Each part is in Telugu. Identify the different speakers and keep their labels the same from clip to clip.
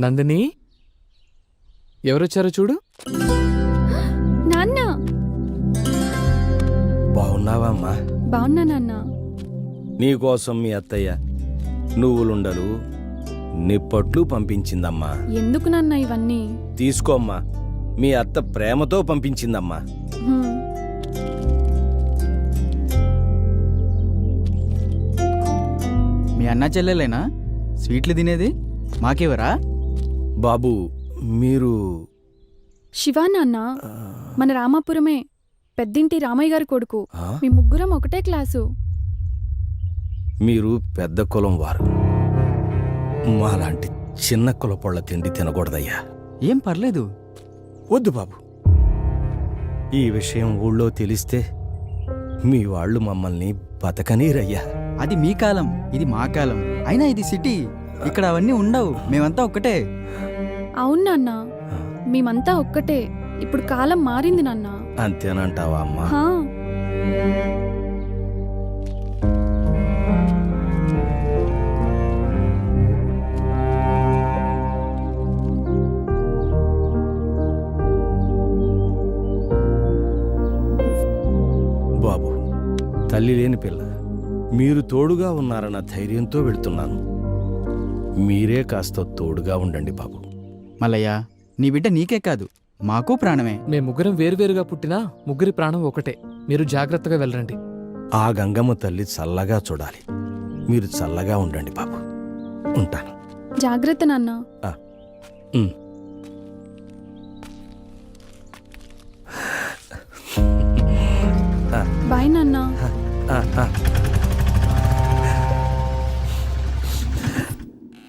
Speaker 1: నందిని? ఎవరొచ్చారో చూడు.
Speaker 2: నాన్న.
Speaker 3: బాగున్నావమ్మా.
Speaker 2: బాగున్నా నాన్న.
Speaker 3: నీకోసం మీ అత్తయ్య నువ్వులుండలు నిప్పట్లు పంపించిందమ్మా.
Speaker 2: ఎందుకు నాన్న ఇవన్నీ?
Speaker 3: తీసుకోమ్మా. మీ అత్త ప్రేమతో పంపించిందమ్మా.
Speaker 2: హ్మ్.
Speaker 4: మీ అన్న చెల్లెలేనా? స్వీట్లు తినేది? మాకేవరా?
Speaker 3: బాబు మీరు
Speaker 2: శివ నాన్న మన రామాపురమే పెద్దింటి రామయ్య గారి కొడుకు? మీ ముగ్గురం ఒకటే క్లాసు.
Speaker 3: మీరు పెద్ద కులం వారు. మాలాంటి చిన్న కులపొళ్ళ తిండి తినకూడదయ్యా.
Speaker 4: ఏం పర్లేదు.
Speaker 3: వద్దు బాబు. ఈ విషయం ఊళ్ళో తెలిస్తే మీ వాళ్ళు మమ్మల్ని బతకనీరయ్యా.
Speaker 4: అది మీ కాలం ఇది మా కాలం. అయినా ఇది సిటీ ఇక్కడ అవన్నీ ఉండవు. మేమంతా ఒక్కటే.
Speaker 2: అవును నాన్న. మేమంతా ఒక్కటే. ఇప్పుడు కాలం మారింది నాన్న.
Speaker 3: అంతేనంటావా అమ్మా?
Speaker 2: హా.
Speaker 3: బాబు తల్లి లేని పిల్ల. మీరు తోడుగా ఉన్నారన్న ధైర్యంతో వెళ్తున్నాను. మీరే కాస్త తోడుగా ఉండండి బాబు.
Speaker 4: మల్లయ్య నీ బిడ్డ నీకే కాదు మాకు ప్రాణమే.
Speaker 1: మేము ముగ్గురం వేరువేరుగా పుట్టినా ముగ్గురి ప్రాణం ఒకటే. మీరు జాగ్రత్తగా వెళ్ళరండి
Speaker 3: ఆ గంగమ్మ తల్లి చల్లగా చూడాలి. మీరు చల్లగా ఉండండి బాబు. ఉంటాను.
Speaker 2: జాగ్రత్త నాన్న.
Speaker 3: ఉమ్.
Speaker 2: బాయ్ నాన్న.
Speaker 3: ఆ, ఆ.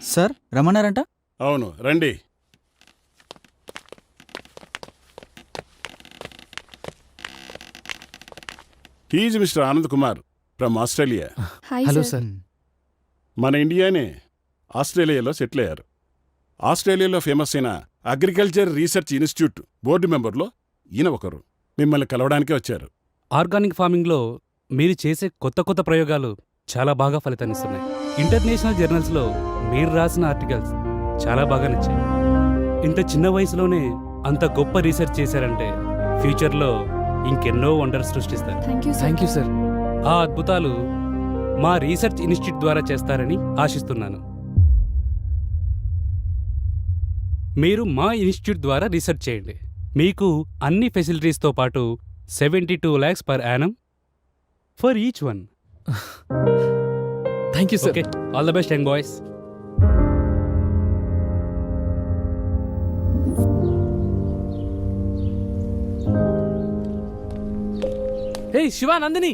Speaker 4: సార్ రమ్మన్నారంట?
Speaker 5: అవును రండి. He's mister Anand Kumar from Australia.
Speaker 2: Hi
Speaker 1: hello
Speaker 2: sir.
Speaker 1: Sir.
Speaker 5: మన ఇండియానే ఆస్ట్రేలియాలో సెటిల్ అయ్యారు. ఆస్ట్రేలియాలో ఫేమస్ అయిన అగ్రికల్చర్ రీసెర్చ్ ఇన్స్టిట్యూట్ బోర్డు మెంబర్లో ఈయన ఒకరు. మిమ్మల్ని కలవడానికే వచ్చారు.
Speaker 6: ఆర్గానిక్ ఫార్మింగ్లో మీరు చేసే కొత్త కొత్త ప్రయోగాలు చాలా బాగా ఫలితాన్నిస్తున్నాయి ఇంటర్నేషనల్ జర్నల్స్లో మీరు రాసిన ఆర్టికల్స్ చాలా బాగా నచ్చాయి. ఇంత చిన్న వయసులోనే అంత గొప్ప రీసెర్చ్ చేశారంటే ఫ్యూచర్లో ఇంకెన్నో వండర్స్ సృష్టిస్తారు.
Speaker 2: Thank you sir
Speaker 1: thank you sir
Speaker 6: ఆ అద్భుతాలు మా రీసెర్చ్ ఇన్స్టిట్యూట్ ద్వారా చేస్తారని ఆశిస్తున్నాను. మీరు మా ఇన్స్టిట్యూట్ ద్వారా రీసెర్చ్ చేయండి. మీకు అన్ని ఫెసిలిటీస్తో పాటు seventy two lakhs per annum for each one.
Speaker 1: Thank you sir
Speaker 6: okay all the best young boys.
Speaker 1: Hey Shiva Nandini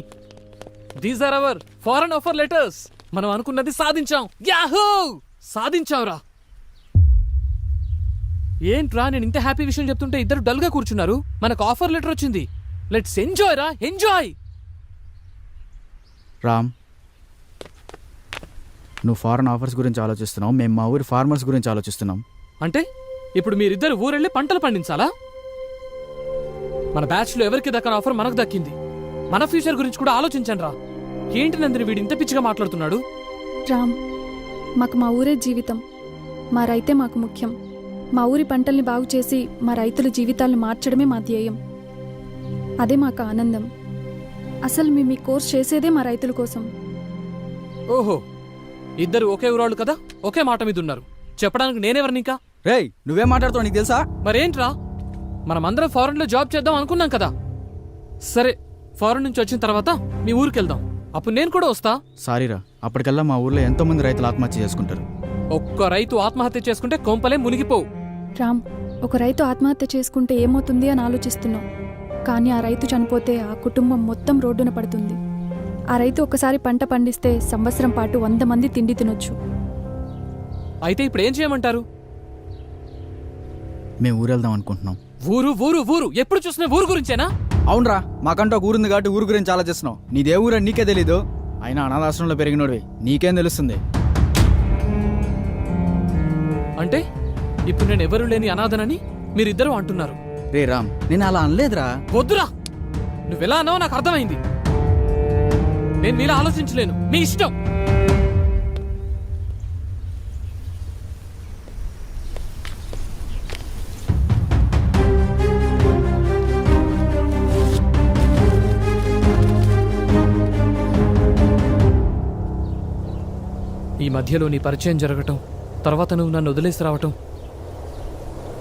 Speaker 1: these are our foreign offer letters మనం అనుకున్నది సాధించాం. యాహూ సాధించాంరా ఏంట్రా నేను ఇంత హ్యాపీ విషయం చెప్తుంటే ఇద్దరు డల్గా కూర్చున్నారు. మనకు ఆఫర్ లెటర్ వచ్చింది. లెట్స్ ఎంజాయ్ రా ఎంజాయ్
Speaker 4: రామ్ నువ్వు ఫారెన్ ఆఫర్స్ గురించి ఆలోచిస్తున్నావు. మేము మా ఊరి ఫార్మర్స్ గురించి ఆలోచిస్తున్నాం.
Speaker 1: అంటే ఇప్పుడు మీరిద్దరు ఊరెళ్ళి పంటలు పండించాలా? మన బ్యాచ్లో ఎవరికి దక్కని ఆఫర్ మనకు దక్కింది? మన ఫ్యూచర్ గురించి కూడా ఆలోచించండి రా. ఏంటి నందిని వీడు ఇంత పిచ్చిగా మాట్లాడుతున్నాడు?
Speaker 2: రామ్ మాకు మా ఊరే జీవితం. మా రైతే మాకు ముఖ్యం. మా ఊరి పంటల్ని బాగు చేసి మా రైతుల జీవితాలను మార్చడమే మా ధ్యేయం. అదే మాకు ఆనందం. అసలు మేము ఈ కోర్స్ చేసేదే మా రైతుల కోసం.
Speaker 1: ఓహో ఇద్దరు ఒకే ఊరాళ్ళు కదా? ఒకే మాట మీద ఉన్నారు. చెప్పడానికి నేనెవరిని ఇంకా?
Speaker 4: రేయ్ నువ్వేం మాట్లాడుతావు నీకు తెలుసా?
Speaker 1: మరేంట్రా? మనమందరం ఫారెన్లో జాబ్ చేద్దాం అనుకున్నాం కదా. సరే ఫారెన్ నుంచి వచ్చిన తర్వాత మీ ఊరికి వెళ్దాం అప్పుడు నేను కూడా వస్తా.
Speaker 4: సారీరా అప్పటికల్లా మా ఊర్లో ఎంతో మంది రైతులు ఆత్మహత్య చేసుకుంటారు.
Speaker 1: ఒక్క రైతు ఆత్మహత్య చేసుకుంటే కొంపలే మునిగిపోవు.
Speaker 2: రామ్ ఒక రైతు ఆత్మహత్య చేసుకుంటే ఏమవుతుంది అని ఆలోచిస్తున్నాం. కానీ ఆ రైతు చనిపోతే ఆ కుటుంబం మొత్తం రోడ్డున పడుతుంది. ఆ రైతు ఒకసారి పంట పండిస్తే సంవత్సరం పాటు వంద మంది తిండి తినొచ్చు.
Speaker 1: అయితే ఇప్పుడు ఏం చేయమంటారు?
Speaker 4: మేము ఊరు వెళ్దాం అనుకుంటున్నాం.
Speaker 1: ఊరు ఊరు ఊరు. ఎప్పుడు చూసినా ఊరు గురించేనా?
Speaker 4: అవునరా మాకంటూ ఒక ఊరుంది కాబట్టి ఊరు గురించి ఆలోచిస్తున్నావు నీదే ఊరని నీకే తెలీదు. అయినా అనాథాశ్రమంలో పెరిగినోడివి. నీకేం తెలుస్తుంది?
Speaker 1: అంటే ఇప్పుడు నేను ఎవరు లేని అనాథనని మీరిద్దరూ అంటున్నారు.
Speaker 4: రే రామ్ నేను అలా అనలేదురా.
Speaker 1: వద్దురా! నువ్వెలా అన్నావో నాకు అర్థమైంది. నేను మీలా ఆలోచించలేను. మీ ఇష్టం. మధ్యలో నీ పరిచయం జరగటం తర్వాత నువ్వు నన్ను వదిలేసి రావటం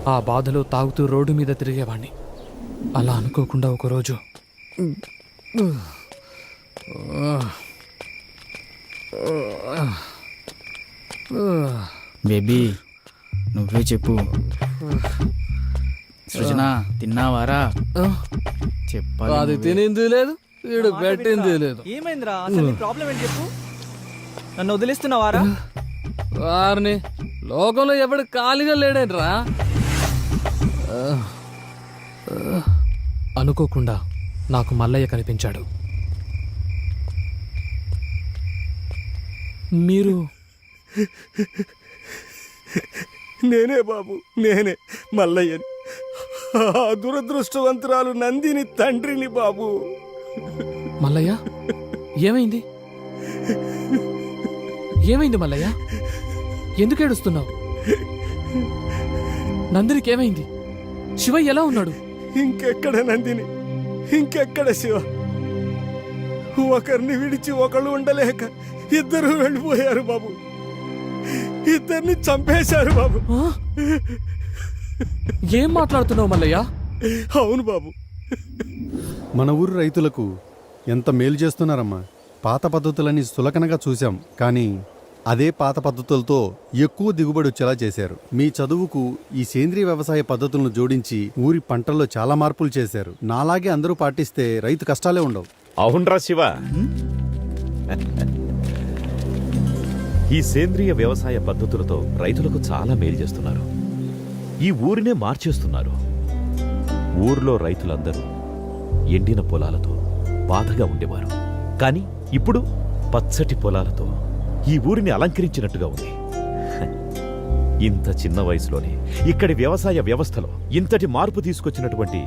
Speaker 1: ఆ బాధలో తాగుతూ రోడ్డు మీద తిరిగేవాణ్ణి. అలా అనుకోకుండా ఒకరోజు.
Speaker 4: బేబీ నువ్వే చెప్పు. సృజన తిన్నావారా? చెప్పాలి
Speaker 1: అది. తినింది లేదు వీడు పెట్టింది లేదు.
Speaker 7: ఏమైందిరా? అసలు నీ ప్రాబ్లం ఏంటి చెప్పు. నన్ను వదిలేస్తున్నావారా?
Speaker 1: వారిని లోకంలో ఎవడు ఖాళీగా లేడేంట్రా? అనుకోకుండా నాకు మల్లయ్య కనిపించాడు. మీరు
Speaker 3: నేనే బాబు నేనే మల్లయ్యని ఆ దురదృష్టవంతురాలు నందిని తండ్రిని బాబు.
Speaker 1: మల్లయ్య ఏమైంది? ఏమైంది మల్లయ్య? ఎందుకు ఏడుస్తున్నావు? నందినికి ఏమైంది? శివయ్య ఎలా ఉన్నాడు?
Speaker 3: ఇంకెక్కడ నందిని? ఇంకెక్కడ శివ? ఒకరిని విడిచి ఒకళ్ళు ఉండలేక ఇద్దరు వెళ్ళిపోయారు బాబు. ఇద్దరిని చంపేశారు బాబు?
Speaker 1: ఏం మాట్లాడుతున్నావు మల్లయ్య?
Speaker 3: అవును బాబు.
Speaker 8: మన ఊరు రైతులకు ఎంత మేలు చేస్తున్నారమ్మా. పాత పద్ధతులని సులకనగా చూశాం. కానీ అదే పాత పద్ధతులతో ఎక్కువ దిగుబడి వచ్చేలా చేశారు. మీ చదువుకు ఈ సేంద్రియ వ్యవసాయ పద్ధతులను జోడించి ఊరి పంటల్లో చాలా మార్పులు చేశారు. నాలాగే అందరూ పాటిస్తే రైతు కష్టాలే ఉండవు.
Speaker 9: అవునరా శివ. ఈ సేంద్రియ వ్యవసాయ పద్ధతులతో రైతులకు చాలా మేలు చేస్తున్నారు. ఈ ఊరినే మార్చేస్తున్నారు. ఊర్లో రైతులందరూ ఎండిన పొలాలతో బాధగా ఉండేవారు. కానీ ఇప్పుడు పచ్చటి పొలాలతో ఈ ఊరిని అలంకరించినట్టుగా ఉంది. ఇంత చిన్న వయసులోనే ఇక్కడి వ్యవసాయ వ్యవస్థలో ఇంతటి మార్పు తీసుకొచ్చినటువంటి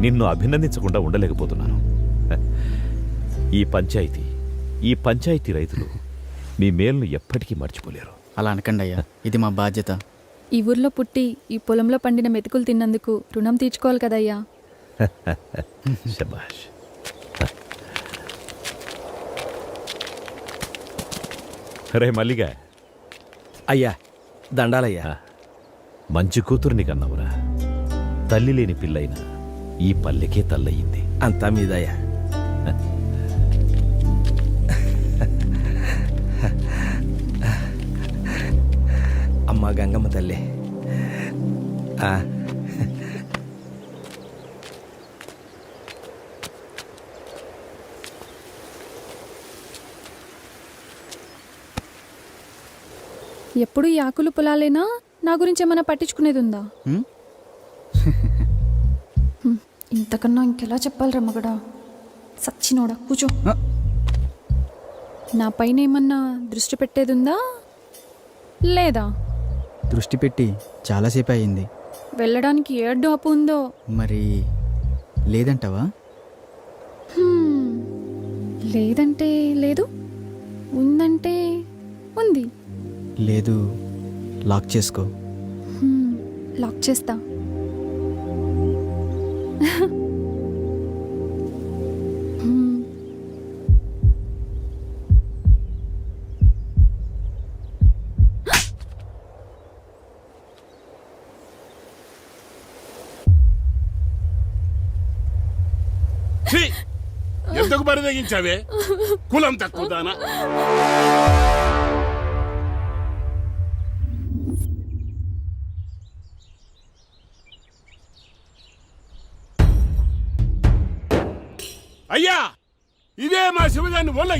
Speaker 9: నిన్ను అభినందించకుండా ఉండలేకపోతున్నాను. ఈ పంచాయతీ ఈ పంచాయతీ రైతులు మీ మేలును ఎప్పటికీ మర్చిపోలేరు.
Speaker 4: అలా అనకండి అయ్యా ఇది మా బాధ్యత.
Speaker 2: ఈ ఊర్లో పుట్టి ఈ పొలంలో పండిన మెతుకులు తిన్నందుకు రుణం తీర్చుకోవాలి కదయ్యా.
Speaker 9: శబాష్ రే మల్లిగా.
Speaker 3: అయ్యా దండాలయ్యా.
Speaker 9: మంచి కూతురుని కన్నావురా తల్లి లేని పిల్లైన ఈ పల్లెకే తల్లయింది
Speaker 3: అంతా మీదయ్యా. అమ్మా గంగమ్మ తల్లి.
Speaker 2: ఎప్పుడు ఈ ఆకులు పొలాలేనా నా గురించి ఏమైనా పట్టించుకునేది ఉందా? ఇంతకన్నా ఇంకెలా చెప్పాలి రమ్మగడా సచ్చినోడా కూచో.
Speaker 4: ఆ.
Speaker 2: నా పైన ఏమన్నా దృష్టి పెట్టేది ఉందా? లేదా?
Speaker 4: దృష్టి పెట్టి చాలాసేపు అయింది
Speaker 2: వెళ్ళడానికి ఏడ్డు అప్పు ఉందో?
Speaker 4: మరి లేదంటావా?
Speaker 2: లేదంటే లేదు ఉందంటే ఉంది.
Speaker 4: లేదు. లాక్ చేసుకో.
Speaker 2: హ్మ్, లాక్ చేస్తా!
Speaker 5: ఎందుకు బరిదగించావే కులం తక్కువ దానా?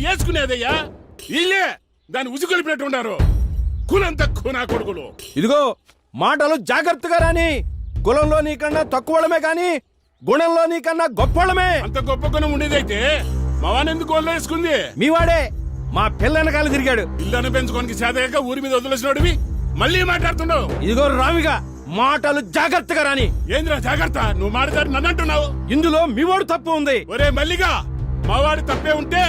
Speaker 5: వేసుకునేదయ్యా ఇల్లే. దాన్ని ఉసుకొలిపినట్టు ఉన్నారు. కులం తక్కువ నా కొడుకులు.
Speaker 3: ఇదిగో మాటలు జాగ్రత్తగా రాని కులంలో నీకన్నా తక్కువడమే కాని గుణంలో నీకన్నా గొప్పవడమే
Speaker 5: అంత గొప్ప గుణం ఉండేదైతే మా వాడిని ఎందుకు ఒళ్ళ వేసుకుంది?
Speaker 3: మీవాడే మా పిల్లనకాల తిరిగాడు.
Speaker 5: పిల్లని పెంచుకోనికి చేతగాక ఊరి మీద వదిలేసినోడివి. మళ్ళీ మాట్లాడుతున్నావు.
Speaker 3: ఇదిగో రామిగా మాటలు జాగ్రత్తగా రాని.
Speaker 5: ఏంద్రా జాగ్రత్త? నువ్వు మాట్లాడి నన్ను అంటున్నావు
Speaker 3: ఇందులో మీవాడు తప్పు ఉంది.
Speaker 5: ఒరే మల్లిగా మావాడి తప్పే ఉంటే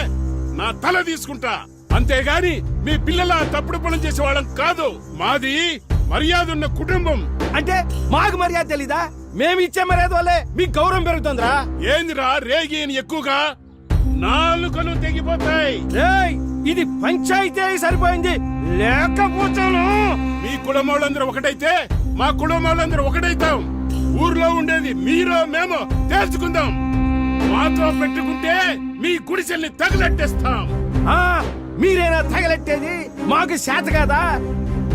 Speaker 5: నా తల తీసుకుంటా. అంతేగాని మీ పిల్లల తప్పుడు పనులు చేసే వాళ్ళం కాదు. మాది మర్యాద ఉన్న కుటుంబం.
Speaker 3: అంటే మాకు మర్యాద తెలీదా? మేము ఇచ్చే మర్యాద వల్లే మీకు గౌరవం పెరుగుతుందిరా.
Speaker 5: ఏందిరా రేగి ఎక్కువగా? నాలుకలు తెగిపోతాయి.
Speaker 3: ఇది పంచాయతీ సరిపోయింది. లేకపోతాను.
Speaker 5: మీ కులం వాళ్ళందరూ ఒకటైతే మా కులం వాళ్ళందరూ ఒకటైతాం. ఊర్లో ఉండేది మీరో మేమో తేల్చుకుందాం. మాతో పెట్టుకుంటే మీ గుడిసెల్ని తగలెట్టేస్తాం.
Speaker 3: ఆ, మీరేనా తగలెట్టేది? మాకు చేత కదా?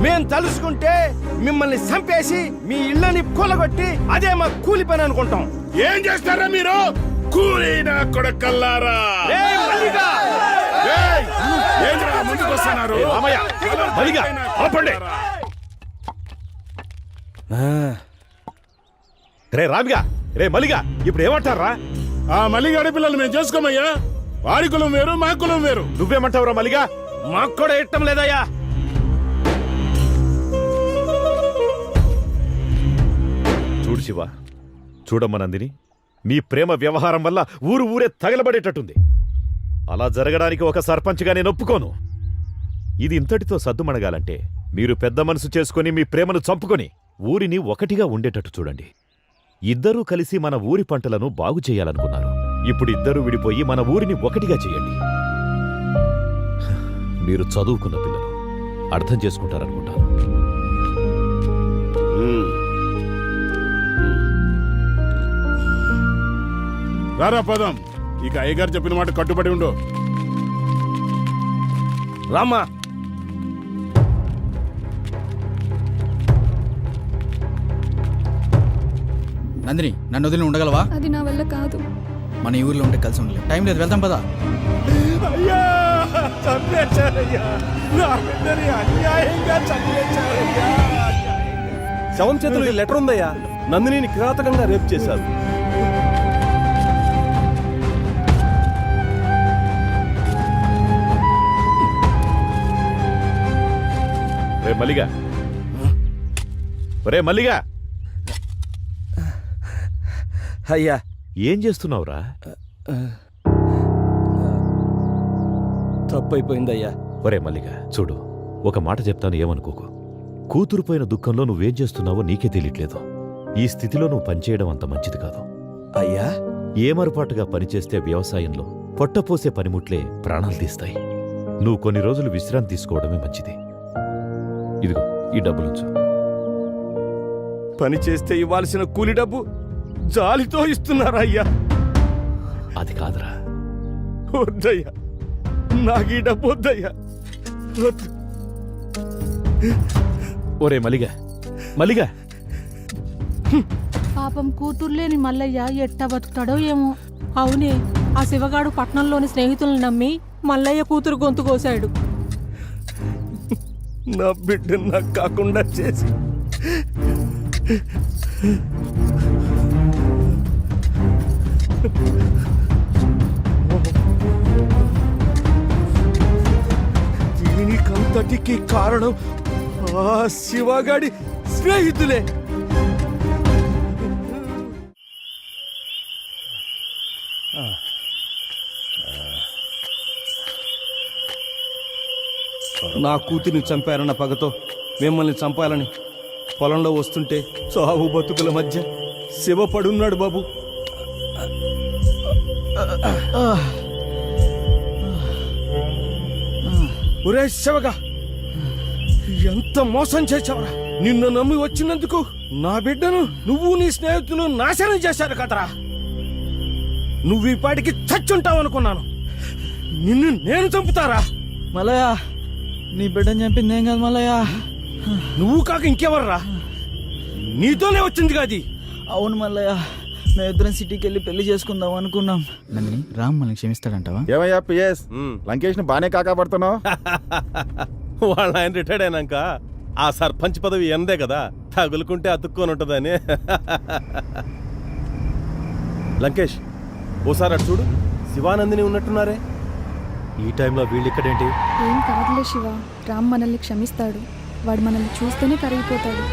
Speaker 3: మేం తలుసుకుంటే మిమ్మల్ని చంపేసి మీ ఇళ్ళని కూలగొట్టి అదే మా కూలి పని అనుకుంటాం.
Speaker 5: ఏం చేస్తారా మీరు? కూలీనా కొడకల్లారా?
Speaker 3: ఏయ్, మల్లిగా!
Speaker 5: ఏయ్! ఏంట్రా ముందుకు వస్తున్నారు
Speaker 9: మల్లిగా, ఆపండి. రే రామిగా రే మలిగా ఇప్పుడు ఏమంటారా?
Speaker 5: ఆ మల్లిగాడి పిల్లలు మేము చేసుకోమయ్యా. వారి కులం వేరు మా కులం వేరు.
Speaker 9: నువ్వేమంటావురా మలిగా?
Speaker 3: మాకు కూడా ఇష్టం లేదయ్యా.
Speaker 9: చూడు శివ చూడమ్మ నందిని మీ ప్రేమ వ్యవహారం వల్ల ఊరు ఊరే తగలబడేటట్టుంది. అలా జరగడానికి ఒక సర్పంచ్గా నేను ఒప్పుకోను. ఇది ఇంతటితో సద్దుమణగాలంటే మీరు పెద్ద మనసు చేసుకొని మీ ప్రేమను చంపుకొని ఊరిని ఒకటిగా ఉండేటట్టు చూడండి. ఇద్దరూ కలిసి మన ఊరి పంటలను బాగు చేయాలనుకున్నారు. ఇప్పుడు ఇద్దరూ విడిపోయి మన ఊరిని ఒకటిగా చేయండి. మీరు చదువుకున్న పిల్లలు అర్థం చేసుకుంటారనుకుంటాను.
Speaker 5: రారా పదం. ఇక అయ్యగారు చెప్పిన మాట కట్టుబడి ఉండు.
Speaker 3: రామ్మా
Speaker 4: నందిని నన్ను వదిలి ఉండగలవా?
Speaker 2: అది నా వల్ల కాదు.
Speaker 4: మన ఈ ఊర్లో ఉంటే కలిసి ఉండలేదు టైం లేదు వెళ్తాం పదా.
Speaker 3: అయ్యా చంపేశారయ్యా. నా బిడ్డని అన్యాయంగా చంపేశారయ్యా. శవం చేతులు ఈ లెటర్ ఉందయ్యా. నందిని కిరాతకంగా రేపు చేశారు.
Speaker 9: రే మల్లిగా. రే మల్లిగా.
Speaker 3: అయ్యా.
Speaker 9: ఏం చేస్తున్నావురా?
Speaker 3: తప్పైపోయిందయ్యా.
Speaker 9: ఒరే మల్లిగా చూడు ఒక మాట చెప్తాను ఏమనుకోకు. కూతురుపోయిన దుఃఖంలో నువ్వేం చేస్తున్నావో నీకే తెలియట్లేదు. ఈ స్థితిలో నువ్వు పనిచేయడం అంత మంచిది కాదు.
Speaker 3: అయ్యా.
Speaker 9: ఏమరపాటుగా పనిచేస్తే వ్యవసాయంలో పొట్టపోసే పనిముట్లే ప్రాణాలు తీస్తాయి. నువ్వు కొన్ని రోజులు విశ్రాంతి తీసుకోవడమే మంచిది. ఇదిగో ఈ డబ్బులుంచు
Speaker 3: పని చేస్తే ఇవ్వాల్సిన కూలి డబ్బు జాలితో ఇస్తున్నారా అయ్యా
Speaker 9: అది కాదురా.
Speaker 3: వద్దయ్యా. నాకు ఈ డబ్బు వద్దయ్యా. వద్దు.
Speaker 9: ఒరే మల్లిగా మల్లిగా
Speaker 10: పాపం కూతుర్లేని మల్లయ్య ఎట్టా బతుకుతాడో ఏమో. అవునే ఆ శివగాడు పట్నంలోని స్నేహితులను నమ్మి మల్లయ్య కూతురు గొంతు కోశాడు.
Speaker 3: నా బిడ్డ నాకు కాకుండా చేసి దీనికంతటికి కారణం ఆ శివగాడి స్నేహితులే. నా కూతురిని చంపారన్న పగతో మిమ్మల్ని చంపాలని పొలంలో వస్తుంటే చావు బతుకుల మధ్య శివ పడున్నాడు బాబు. ఒరే శివగా ఎంత మోసం చేశావురా? నిన్ను నమ్మి వచ్చినందుకు నా బిడ్డను నువ్వు నీ స్నేహితులు నాశనం చేశారు కదరా. నువ్వు ఈ పాటికి చచ్చుంటావు అనుకున్నాను నిన్ను నేను చంపుతారా?
Speaker 4: మల్లయ్య నీ బిడ్డని చంపింది ఏం కాదు మల్లయ్య
Speaker 3: నువ్వు కాక ఇంకెవర్రా? నీతోనే వచ్చింది కాది.
Speaker 4: అవును మల్లయ్య మేమిద్దరం సిటీకి వెళ్ళి పెళ్ళి చేసుకుందాం అనుకున్నాం. నందిని రామ్ మనల్ని క్షమిస్తాడంటావా?
Speaker 11: ఏమయ్యా పిఎస్? లంకేష్ని బానే కాకాపడుతున్నావు
Speaker 3: వాళ్ళ ఆయన రిటైర్డ్ అయినాక ఆ సర్పంచ్ పదవి ఎందే కదా తగులుకుంటే అతుక్కొని ఉంటుందని లంకేష్ ఓసారి అటు చూడు. శివానందిని ఉన్నట్టున్నారే. ఈ టైంలో వీళ్ళు ఇక్కడేంటి?
Speaker 2: ఏం కాదులే శివ రామ్ మనల్ని క్షమిస్తాడు. వాడు మనల్ని చూస్తేనే కరిగిపోతాడు.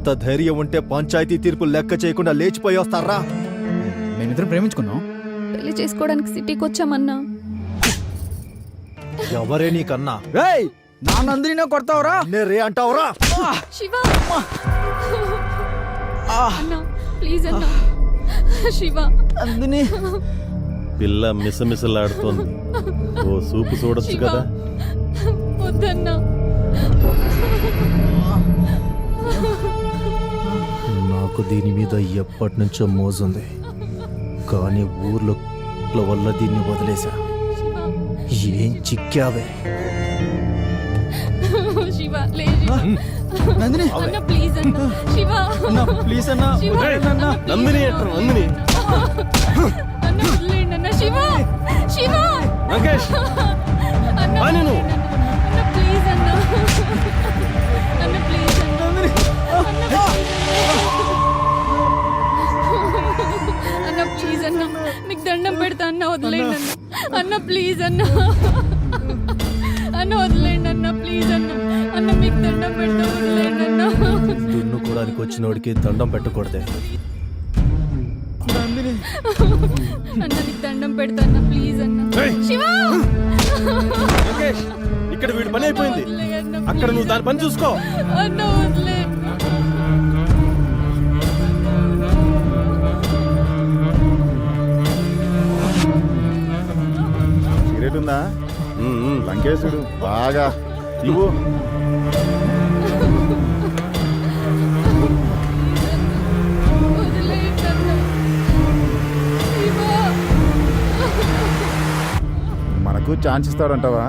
Speaker 11: అంత ధైర్యం ఉంటే పంచాయతీ తీర్పు లెక్క చేయకుండా లేచిపోయి వస్తారా?
Speaker 4: మేమిద్దరం ప్రేమించుకున్నాం.
Speaker 2: పెళ్ళి చేసుకోవడానికి సిటీకి వచ్చామన్నా.
Speaker 11: ఎవరే నీకన్నా?
Speaker 4: రేయ్ నా నందిని కొడతావురా?
Speaker 11: రే అంటావురా?
Speaker 2: శివ! అన్నా ప్లీజ్ అన్నా. శివ.
Speaker 4: నందిని.
Speaker 11: పిల్ల మిసమిసలాడుతోంది. ఓ సూపు చూడొచ్చు
Speaker 2: శివ.
Speaker 11: కదా?
Speaker 2: వద్దన్నా.
Speaker 11: నాకు దీని మీద ఎప్పటి నుంచో మోజుంది. కానీ ఊర్లో వల్ల దీన్ని వదిలేశా. ఏం చిక్కావే.
Speaker 2: ప్లీజ్ అన్న శివ.
Speaker 4: ప్లీజ్ అన్నా.
Speaker 2: మీకు దండం పెడతా అన్న వదిలేయండి అన్న. అన్న ప్లీజ్ అన్న. అన్న వదిలేయండి అన్న ప్లీజ్ అన్న. అన్న మీకు దండం పెడతా వదిలేయండి అన్న.
Speaker 11: దున్నుకోవడానికి వచ్చినోడికి దండం పెట్టకూడదే.
Speaker 2: అన్న నీకు దండం పెడతా అన్న ప్లీజ్ అన్న. శివ!
Speaker 12: ఇక్కడ వీడి పని అయిపోయింది. అక్కడ నువ్వు దాని పని చూసుకో.
Speaker 2: అన్న వదిలే
Speaker 11: సిగరెట్ లంకేశుడు బాగా. ఇవ్వు. మనకు ఛాన్స్ ఇస్తాడంటావా?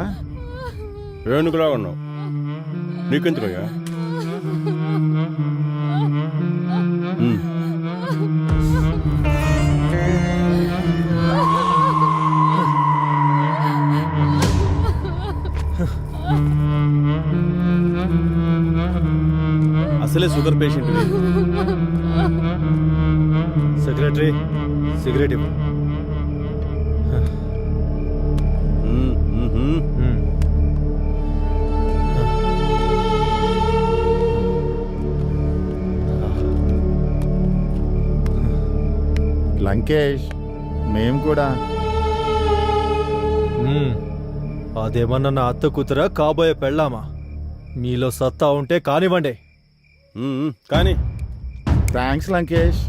Speaker 12: ఏనుగులా ఉన్నావు. నీకెందుకయ్యా? Sugar patient. సెక్రటరీ సిగరెట్ ఇవ్వు.
Speaker 11: లంకేష్ మేం కూడా.
Speaker 13: అదేమన్నా నా అత్త కూతురా కాబోయే పెళ్ళామా? మీలో సత్తా ఉంటే కానివ్వండి.
Speaker 12: కానీ.
Speaker 11: థ్యాంక్స్ లంకేష్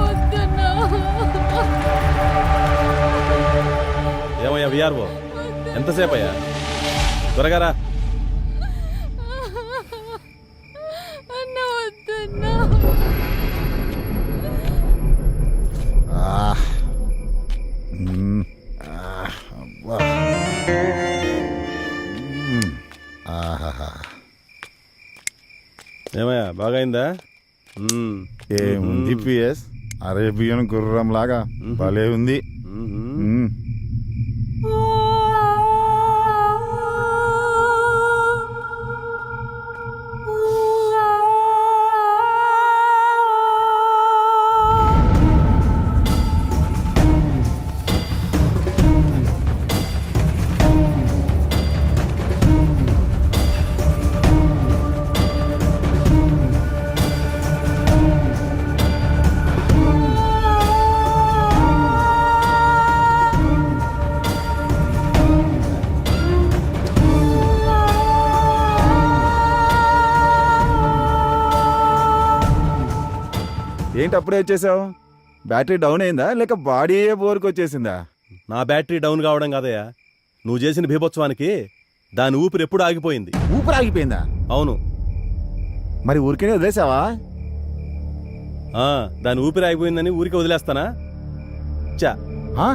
Speaker 2: వద్దన్న
Speaker 12: ఏమయ్యా విఆర్ఓ ఎంతసేపు అయ్యా త్వరగా రా. ఏమయ్యా బాగైందా?
Speaker 11: ఏముంది పిఎస్ అరేబియన్ గుర్రం లాగా భలే ఉంది. ఏంటి అప్పుడే వచ్చేసావు? బ్యాటరీ డౌన్ అయిందా? లేక బాడీ బోర్కి వచ్చేసిందా?
Speaker 12: నా బ్యాటరీ డౌన్ కావడం కాదయ్యా. నువ్వు చేసిన బీభత్సవానికి దాని ఊపిరి ఎప్పుడు ఆగిపోయింది.
Speaker 11: ఊపిరి ఆగిపోయిందా?
Speaker 12: అవును.
Speaker 11: మరి ఊరికేనే వదిలేసావా?
Speaker 12: ఆ దాని ఊపిరి ఆగిపోయిందని ఊరికి వదిలేస్తానా? చా
Speaker 11: ఆ?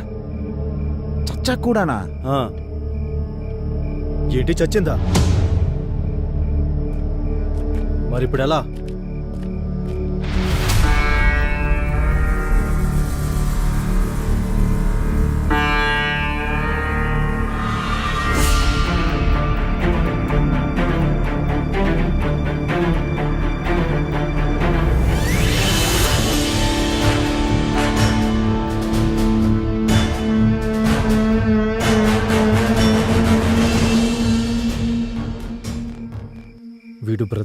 Speaker 11: చచ్చా కూడానా?
Speaker 13: ఏంటి చచ్చిందా? మరి ఇప్పుడు ఎలా